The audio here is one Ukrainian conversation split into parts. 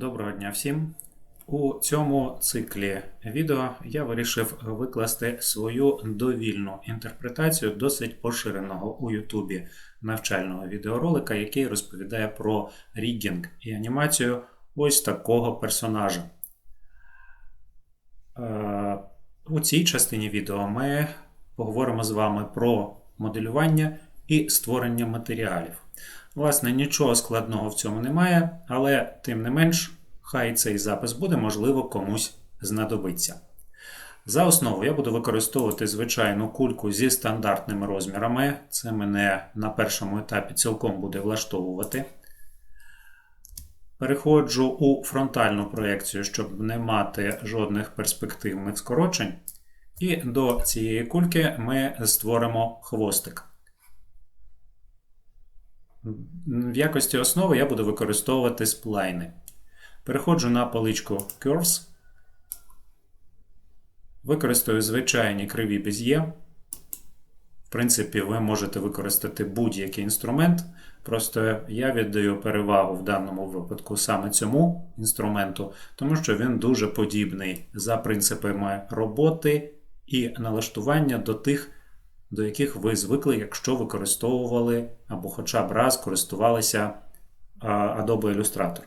Доброго дня всім! У цьому циклі відео я вирішив викласти свою довільну інтерпретацію досить поширеного у Ютубі навчального відеоролика, який розповідає про рігінг і анімацію ось такого персонажа. Е, У цій частині відео ми поговоримо з вами про моделювання і створення матеріалів. Власне, нічого складного в цьому немає, але тим не менш, хай цей запис буде, можливо, комусь знадобиться. За основу я буду використовувати звичайну кульку зі стандартними розмірами. Це мене на першому етапі цілком буде влаштовувати. Переходжу у фронтальну проєкцію, щоб не мати жодних перспективних скорочень. І до цієї кульки ми створимо хвостик. В якості основи я буду використовувати сплайни. Переходжу на паличку Curves. Використаю звичайні криві без'є. В принципі, ви можете використати будь-який інструмент. Просто я віддаю перевагу в даному випадку саме цьому інструменту, тому що він дуже подібний за принципами роботи і налаштування до тих, до яких ви звикли, якщо використовували або хоча б раз користувалися Adobe Illustrator.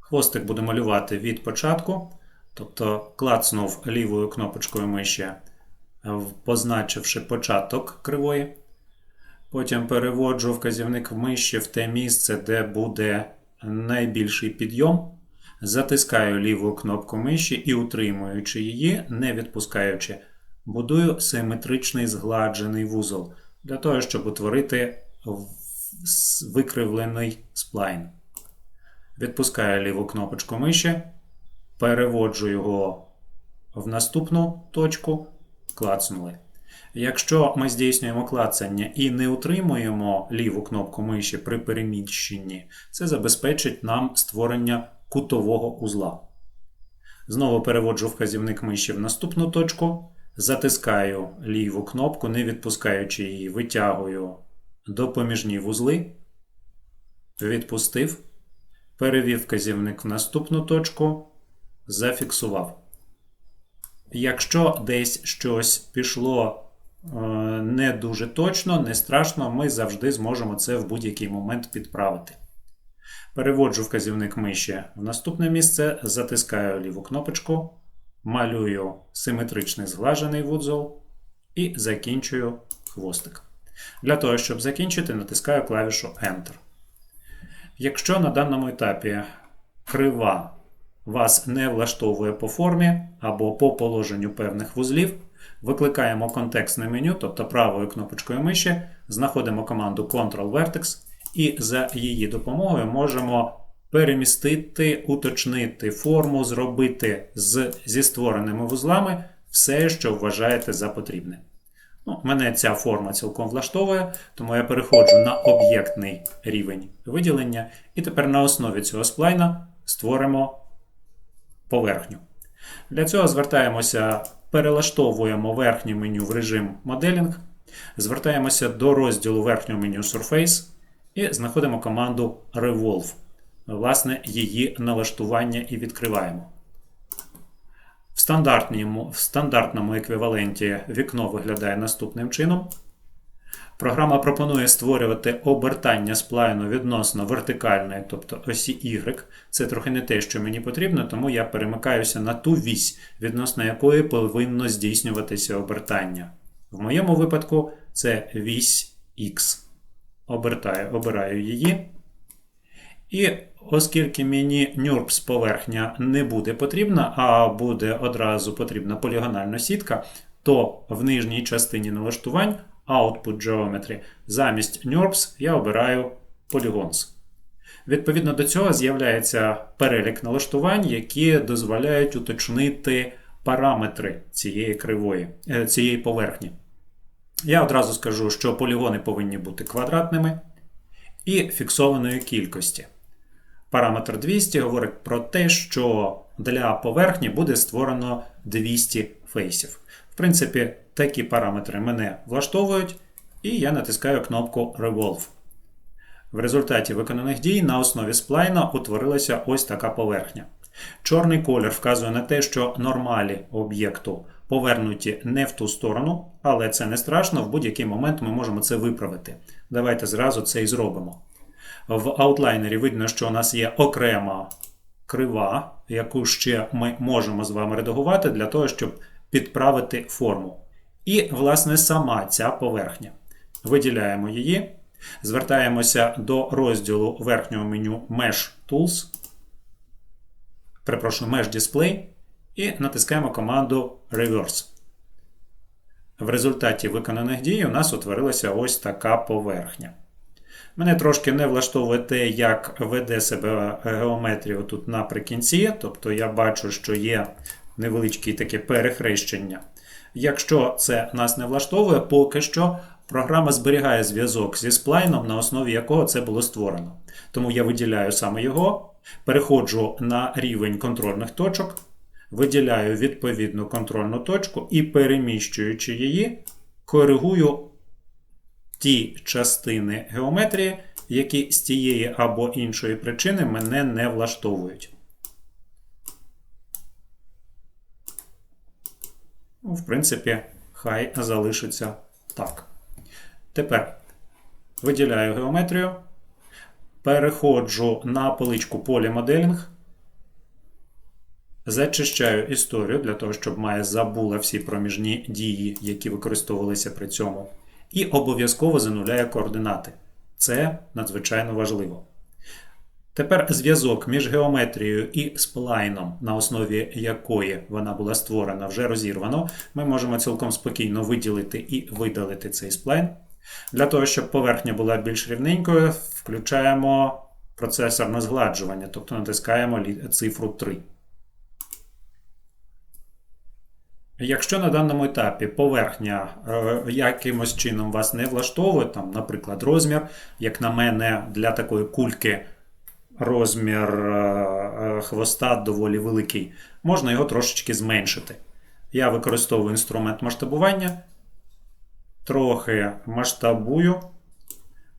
Хвостик буду малювати від початку, тобто клацнув лівою кнопочкою миші, позначивши початок кривої. Потім переводжу вказівник в миші в те місце, де буде найбільший підйом. Затискаю ліву кнопку миші і, утримуючи її, не відпускаючи, будую симетричний згладжений вузол для того, щоб утворити викривлений сплайн. Відпускаю ліву кнопочку миші, переводжу його в наступну точку, клацнули. Якщо ми здійснюємо клацання і не утримуємо ліву кнопку миші при переміщенні, це забезпечить нам створення кутового узла. Знову переводжу вказівник миші в наступну точку, затискаю ліву кнопку, не відпускаючи її, витягую допоміжні вузли, відпустив, перевів вказівник в наступну точку, зафіксував. Якщо десь щось пішло е, не дуже точно, не страшно, ми завжди зможемо це в будь-який момент підправити. Переводжу вказівник миші в наступне місце, затискаю ліву кнопочку, малюю симетричний зглажений вузол і закінчую хвостик. Для того, щоб закінчити, натискаю клавішу Enter. Якщо на даному етапі крива вас не влаштовує по формі або по положенню певних вузлів, викликаємо контекстне меню, тобто правою кнопочкою миші, знаходимо команду Ctrl-Vertex і за її допомогою можемо перемістити, уточнити форму, зробити з, зі створеними вузлами все, що вважаєте за потрібне. Ну, Мене ця форма цілком влаштовує, тому я переходжу на об'єктний рівень виділення. І тепер на основі цього сплайна створимо поверхню. Для цього звертаємося, перелаштовуємо верхнє меню в режим моделінг, звертаємося до розділу верхнього меню Surface і знаходимо команду Revolve. Власне, її налаштування і відкриваємо. В стандартному, в стандартному еквіваленті вікно виглядає наступним чином. Програма пропонує створювати обертання сплайну відносно вертикальної, тобто осі Y. Це трохи не те, що мені потрібно, тому я перемикаюся на ту вісь, відносно якої повинно здійснюватися обертання. В моєму випадку це вісь X. Обертаю, Обираю її. І оскільки мені NURBS поверхня не буде потрібна, а буде одразу потрібна полігональна сітка, то в нижній частині налаштувань Output Geometry замість NURBS я обираю Polygons. Відповідно до цього з'являється перелік налаштувань, які дозволяють уточнити параметри цієї кривої, е, цієї поверхні. Я одразу скажу, що полігони повинні бути квадратними і фіксованої кількості. Параметр 200 говорить про те, що для поверхні буде створено 200 фейсів. В принципі, такі параметри мене влаштовують, і я натискаю кнопку Revolve. В результаті виконаних дій на основі сплайна утворилася ось така поверхня. Чорний колір вказує на те, що нормалі об'єкту повернуті не в ту сторону, але це не страшно, в будь-який момент ми можемо це виправити. Давайте зразу це і зробимо. В аутлайнері видно, що у нас є окрема крива, яку ще ми можемо з вами редагувати для того, щоб підправити форму. І, власне, сама ця поверхня. Виділяємо її, звертаємося до розділу верхнього меню Mesh Tools, перепрошую, Mesh Display, і натискаємо команду Reverse. В результаті виконаних дій у нас утворилася ось така поверхня. Мене трошки не влаштовує те, як веде себе геометрія тут наприкінці, тобто я бачу, що є невеличке таке перехрещення. Якщо це нас не влаштовує, поки що програма зберігає зв'язок зі сплайном, на основі якого це було створено. Тому я виділяю саме його, переходжу на рівень контрольних точок, виділяю відповідну контрольну точку і, переміщуючи її, коригую ті частини геометрії, які з тієї або іншої причини мене не влаштовують. Ну, В принципі, хай залишиться так. Тепер виділяю геометрію, переходжу на поличку полімоделінг, зачищаю історію для того, щоб Майя забула всі проміжні дії, які використовувалися при цьому. І обов'язково зануляє координати. Це надзвичайно важливо. Тепер зв'язок між геометрією і сплайном, на основі якої вона була створена, вже розірвано. Ми можемо цілком спокійно виділити і видалити цей сплайн. Для того, щоб поверхня була більш рівненькою, включаємо процесор згладжування, тобто натискаємо цифру 3. Якщо на даному етапі поверхня е, якимось чином вас не влаштовує, там, наприклад, розмір, як на мене, для такої кульки розмір е, хвоста доволі великий, можна його трошечки зменшити. Я використовую інструмент масштабування, трохи масштабую,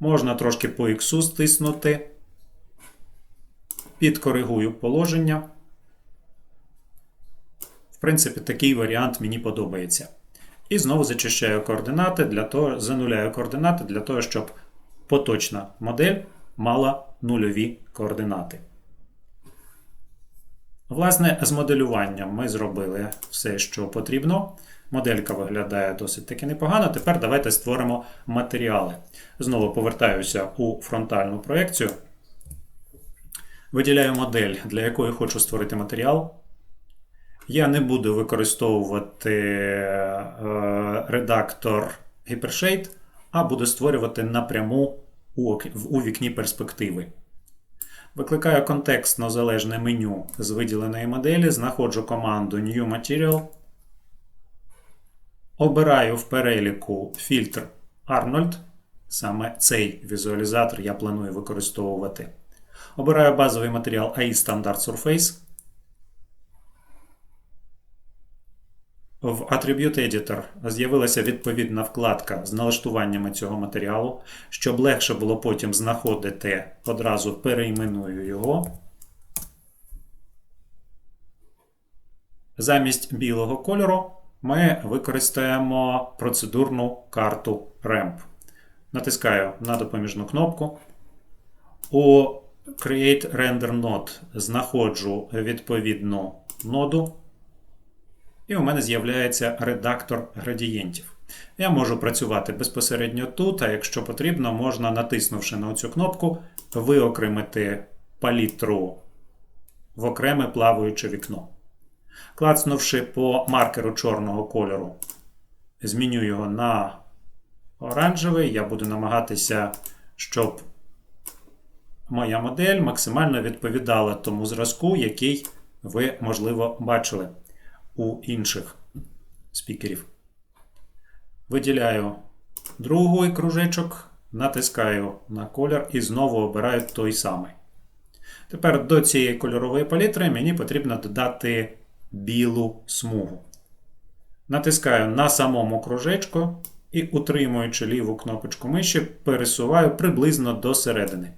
можна трошки по X стиснути, підкоригую положення. В принципі, такий варіант мені подобається. І знову зачищаю координати для того, зануляю координати для того, щоб поточна модель мала нульові координати. Власне, з моделюванням ми зробили все, що потрібно. Моделька виглядає досить таки непогано. Тепер давайте створимо матеріали. Знову повертаюся у фронтальну проекцію. Виділяю модель, для якої хочу створити матеріал. Я не буду використовувати е, редактор Hypershade, а буду створювати напряму у вікні перспективи. Викликаю контекстно залежне меню з виділеної моделі, знаходжу команду New Material. Обираю в переліку фільтр Arnold. Саме цей візуалізатор я планую використовувати. Обираю базовий матеріал AI Standard Surface. В Attribute Editor з'явилася відповідна вкладка з налаштуваннями цього матеріалу. Щоб легше було потім знаходити, одразу перейменую його. Замість білого кольору ми використаємо процедурну карту RAMP. Натискаю на допоміжну кнопку. У Create Render Node знаходжу відповідну ноду. І у мене з'являється редактор градієнтів. Я можу працювати безпосередньо тут, а якщо потрібно, можна, натиснувши на цю кнопку, виокремити палітру в окреме плаваюче вікно. Клацнувши по маркеру чорного кольору, зміню його на оранжевий, я буду намагатися, щоб моя модель максимально відповідала тому зразку, який ви, можливо, бачили у інших спікерів. Виділяю другий кружечок, натискаю на колір і знову обираю той самий. Тепер до цієї кольорової палітри мені потрібно додати білу смугу. Натискаю на самому кружечку і, утримуючи ліву кнопочку миші, пересуваю приблизно до середини.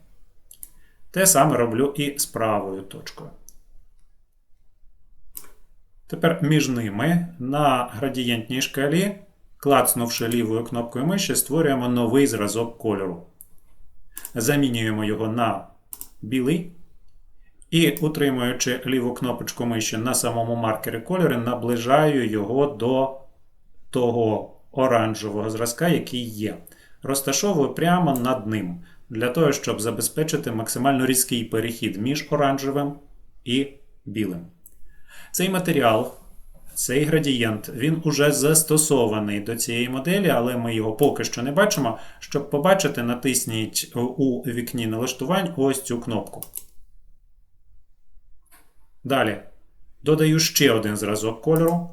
Те саме роблю і з правою точкою. Тепер між ними на градієнтній шкалі, клацнувши лівою кнопкою миші, створюємо новий зразок кольору. Замінюємо його на білий. І, утримуючи ліву кнопочку миші на самому маркері кольору, наближаю його до того оранжевого зразка, який є. Розташовую прямо над ним, для того, щоб забезпечити максимально різкий перехід між оранжевим і білим. Цей матеріал, цей градієнт, він уже застосований до цієї моделі, але ми його поки що не бачимо. Щоб побачити, натисніть у вікні налаштувань ось цю кнопку. Далі додаю ще один зразок кольору.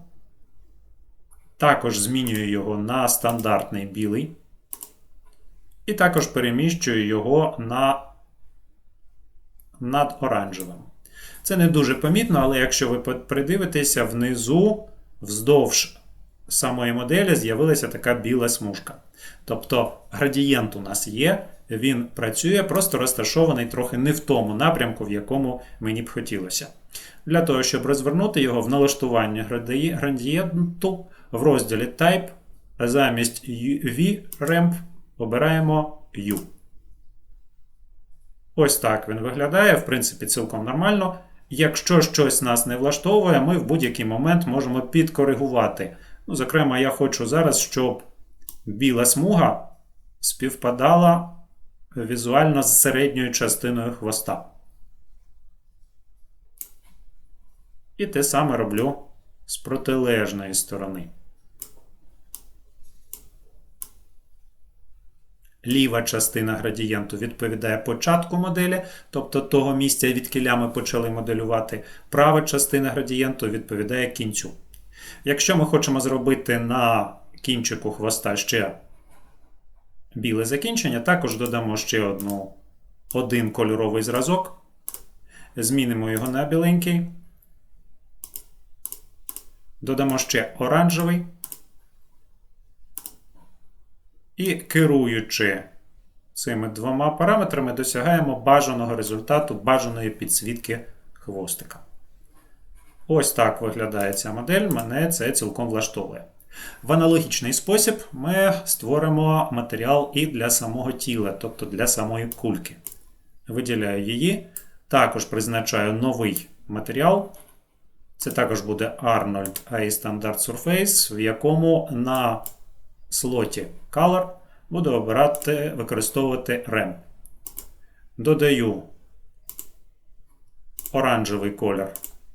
Також змінюю його на стандартний білий. І також переміщую його на над оранжевим. Це не дуже помітно, але якщо ви придивитеся, внизу, вздовж самої моделі, з'явилася така біла смужка. Тобто градієнт у нас є, він працює, просто розташований трохи не в тому напрямку, в якому мені б хотілося. Для того, щоб розвернути його в налаштування градієнту в розділі Type, замість V-Ramp обираємо U. Ось так він виглядає, в принципі, цілком нормально. Якщо щось нас не влаштовує, ми в будь-який момент можемо підкоригувати. Ну, Зокрема, я хочу зараз, щоб біла смуга співпадала візуально з середньою частиною хвоста. І те саме роблю з протилежної сторони. Ліва частина градієнту відповідає початку моделі, тобто того місця, відкіля ми почали моделювати. Права частина градієнту відповідає кінцю. Якщо ми хочемо зробити на кінчику хвоста ще біле закінчення, також додамо ще одну, один кольоровий зразок. Змінимо його на біленький. Додамо ще оранжевий. І керуючи цими двома параметрами, досягаємо бажаного результату, бажаної підсвітки хвостика. Ось так виглядає ця модель, мене це цілком влаштовує. В аналогічний спосіб ми створимо матеріал і для самого тіла, тобто для самої кульки. Виділяю її. Також призначаю новий матеріал. Це також буде Arnold AI Standard Surface, в якому на слоті Color буду обирати, використовувати REM. Додаю оранжевий колір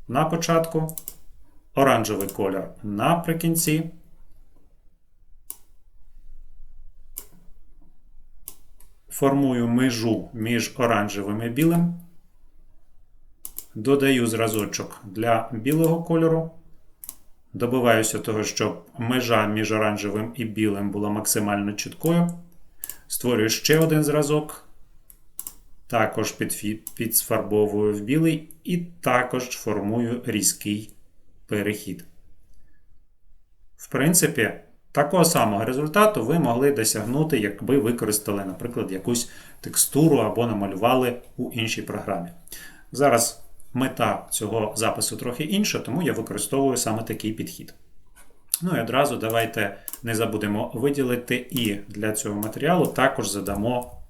на початку, оранжевий колір наприкінці. Формую межу між оранжевим і білим. Додаю зразочок для білого кольору. Добиваюся того, щоб межа між оранжевим і білим була максимально чіткою. Створюю ще один зразок. Також підсфарбовую в білий, і також формую різкий перехід. В принципі, такого самого результату ви могли досягнути, якби використали, наприклад, якусь текстуру або намалювали у іншій програмі. Зараз Мета цього запису трохи інша, тому я використовую саме такий підхід. Ну і одразу давайте не забудемо виділити і для цього матеріалу також задамо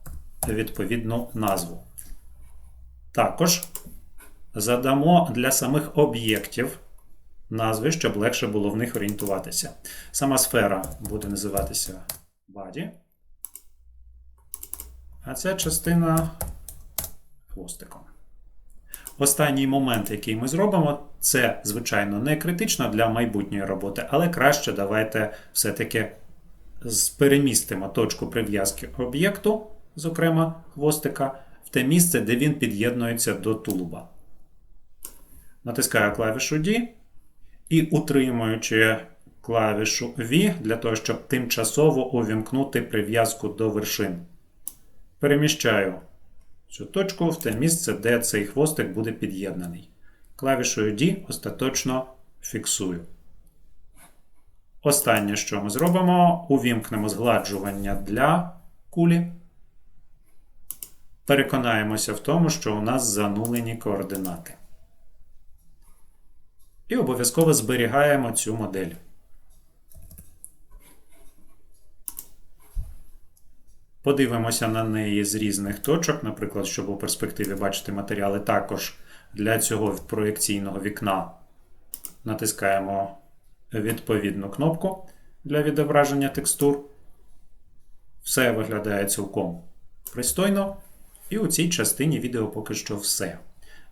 відповідну назву. Також задамо для самих об'єктів назви, щоб легше було в них орієнтуватися. Сама сфера буде називатися body. А ця частина хвостиком. Останній момент, який ми зробимо, це, звичайно, не критично для майбутньої роботи, але краще давайте все-таки перемістимо точку прив'язки об'єкту, зокрема хвостика, в те місце, де він під'єднується до тулуба. Натискаю клавішу D і утримуючи клавішу V для того, щоб тимчасово увімкнути прив'язку до вершин. Переміщаю цю точку в те місце, де цей хвостик буде під'єднаний. Клавішою D остаточно фіксую. Останнє, що ми зробимо, увімкнемо згладжування для кулі. Переконаємося в тому, що у нас занулені координати. І обов'язково зберігаємо цю модель. Подивимося на неї з різних точок, наприклад, щоб у перспективі бачити матеріали. Також для цього проєкційного вікна натискаємо відповідну кнопку для відображення текстур. Все виглядає цілком пристойно. І у цій частині відео поки що все.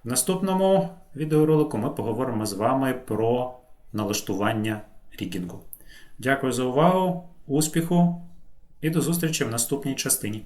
В наступному відеоролику ми поговоримо з вами про налаштування рігінгу. Дякую за увагу, успіху і до зустрічі в наступній частині.